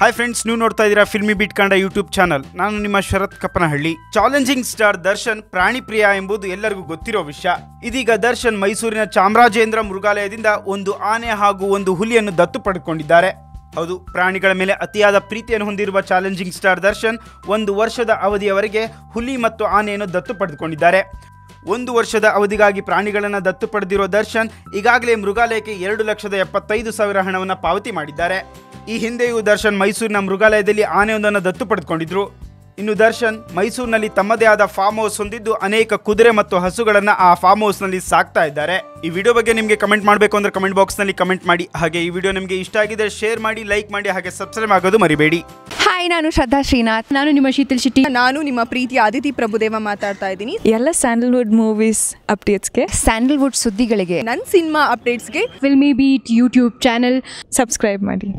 Hi friends ನೀವು ನೋಡ್ತಾ ಇದ್ದೀರಾ ಫಿಲ್ಮಿ ಬಿಟ್ ಕಂಡ ಯೂಟ್ಯೂಬ್ ಚಾನಲ್ ನಾನು ನಿಮ್ಮ ಶರತ್ ಕಪ್ಪನಹಳ್ಳಿ. ಚಾಲೆಂಜಿಂಗ್ ಸ್ಟಾರ್ ದರ್ಶನ್, ಪ್ರಾಣಿ ಪ್ರಿಯ ಎಂಬುದು ಎಲ್ಲರಿಗೂ ಗೊತ್ತಿರೋ ವಿಷಯ. ಇದೀಗ ದರ್ಶನ್ ಮೈಸೂರಿನ ಚಾಮರಾಜೇಂದ್ರ ಮೃಗಾಲಯದಿಂದ ಒಂದು ಆನೆ ಹಾಗೂ ಒಂದು ಹುಲಿಯನ್ನು ದತ್ತು ಪಡೆದುಕೊಂಡಿದ್ದಾರೆ ಹೌದು, ಪ್ರಾಣಿಗಳ ಮೇಲೆ ಅತಿಯಾದ ಪ್ರೀತಿಯನ್ನು ಹೊಂದಿರುವ ಚಾಲೆಂಜಿಂಗ್ ಸ್ಟಾರ್ ದರ್ಶನ್ ಒಂದು ವರ್ಷದ ಅವಧಿಯವರೆಗೆ ಹುಲಿ ಮತ್ತು ಆನೆಯನ್ನು ದತ್ತು ಪಡೆದುಕೊಂಡಿದ್ದಾರೆ. ಒಂದು ವರ್ಷದ ಅವಧಿಗಾಗಿ ಪ್ರಾಣಿಗಳನ್ನು ದತ್ತು ಪಡೆದಿರೋ ದರ್ಶನ್ ಈಗಾಗಲೇ ಮೃಗಾಲಯಕ್ಕೆ ಎರಡು ಲಕ್ಷದ ಎಪ್ಪತ್ತೈದು ಸಾವಿರ ಹಣವನ್ನು ಪಾವತಿ ಮಾಡಿದ್ದಾರೆ. ಈ ಹಿಂದೆಯೂ ದರ್ಶನ್ ಮೈಸೂರಿನ ಮೃಗಾಲಯದಲ್ಲಿ ಆನೆಯೊಂದನ್ನು ದತ್ತು ಪಡೆದುಕೊಂಡಿದ್ರು. ಇನ್ನು ದರ್ಶನ್ ಮೈಸೂರಿನಲ್ಲಿ ತಮ್ಮದೇ ಆದ ಫಾರ್ಮ್ ಹೌಸ್ ಹೊಂದಿದ್ದು ಅನೇಕ ಕುದುರೆ ಮತ್ತು ಹಸುಗಳನ್ನು ಆ ಫಾರ್ಮ್ ಹೌಸ್ನಲ್ಲಿ ಸಾಕ್ತಾ ಇದ್ದಾರೆ. ಈ ವಿಡಿಯೋ ಬಗ್ಗೆ ನಿಮಗೆ ಕಮೆಂಟ್ ಮಾಡಬೇಕು ಅಂದ್ರೆ ಕಮೆಂಟ್ ಬಾಕ್ಸ್ನಲ್ಲಿ ಕಮೆಂಟ್ ಮಾಡಿ. ಹಾಗೆ ಈ ವಿಡಿಯೋ ನಿಮಗೆ ಇಷ್ಟ ಆಗಿದೆ ಶೇರ್ ಮಾಡಿ ಲೈಕ್ ಮಾಡಿ ಹಾಗೆ ಸಬ್ಸ್ಕ್ರೈಬ್ ಆಗೋದು ಮರಿಬೇಡಿ. ಹಾಯ್ ನಾನು ಶ್ರದ್ಧಾ ಶ್ರೀನಾಥ್. ನಾನು ನಿಮ್ಮ ಶೀತಲ್ ಶೆಟ್ಟಿ. ನಾನು ನಿಮ್ಮ ಪ್ರೀತಿ ಆದಿತಿ ಪ್ರಭುದೇವ ಮಾತಾಡ್ತಾ ಇದ್ದೀನಿ. ಎಲ್ಲ ಸ್ಯಾಂಡಲ್ವುಡ್ ಮೂವೀಸ್ ಅಪ್ಡೇಟ್ಸ್ಗೆ ಸ್ಯಾಂಡಲ್ವುಡ್ ಸುದ್ದಿಗಳಿಗೆ. ನನ್ನ cinema ಅಪ್ಡೇಟ್ಸ್ಗೆ filmy beat YouTube channel subscribe ಮಾಡಿ.